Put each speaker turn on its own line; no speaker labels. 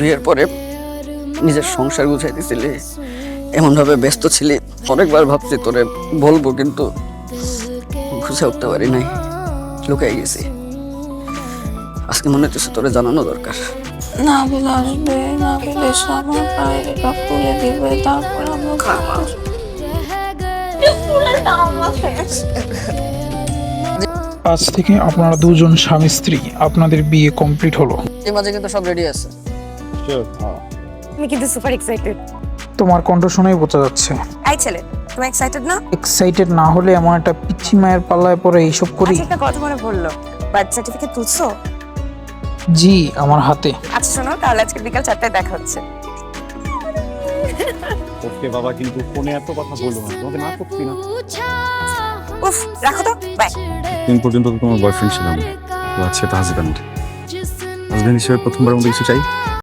বিয়ের পরে নিজের সংসার গুছাইতেছিলি এমনভাবে ব্যস্ত ছিলি অনেকবার ভাবছি তোরে বলব কিন্তু গুছে উঠতে পারি নাই লুকাই গেছি। আজকে মনে হচ্ছে তোরে জানানো দরকার।
না বলে আসবে না বলে খুলে দিবে তারপর আমরা
আজ থেকে আপনারা দুজন স্বামী স্ত্রী আপনাদের বিয়ে কমপ্লিট হলো।
এই মাঝে কিন্তু সব রেডি আছে।
আমি কিন্তু সুপার এক্সাইটেড
তোমার কণ্ঠ শুনেই বোঝা যাচ্ছে।
এই ছেলে তুমি এক্সাইটেড না?
এক্সাইটেড না হলে এমন একটা পিচ্ছি মায়ের পাল্লায় পরে এইসব করি।
আচ্ছা একটা কথা মনে পড়ল। Birth certificate তুলছো?
জি আমার হাতে।
আচ্ছা শোনো তাহলে আজকে বিকাল চারটায় দেখা হচ্ছে।
ওকে বাবা কিন্তু ফোনে এত কথা বলব না। তোমাকে না করছি না।
উফ রাখো তো বাই
দিন পর্যন্ত তো তোমার বয়ফ্রেন্ড ছিলাম তো আছে তো হাজব্যান্ড হাজব্যান্ড হিসেবে প্রথমবার মতো কিছু চাই?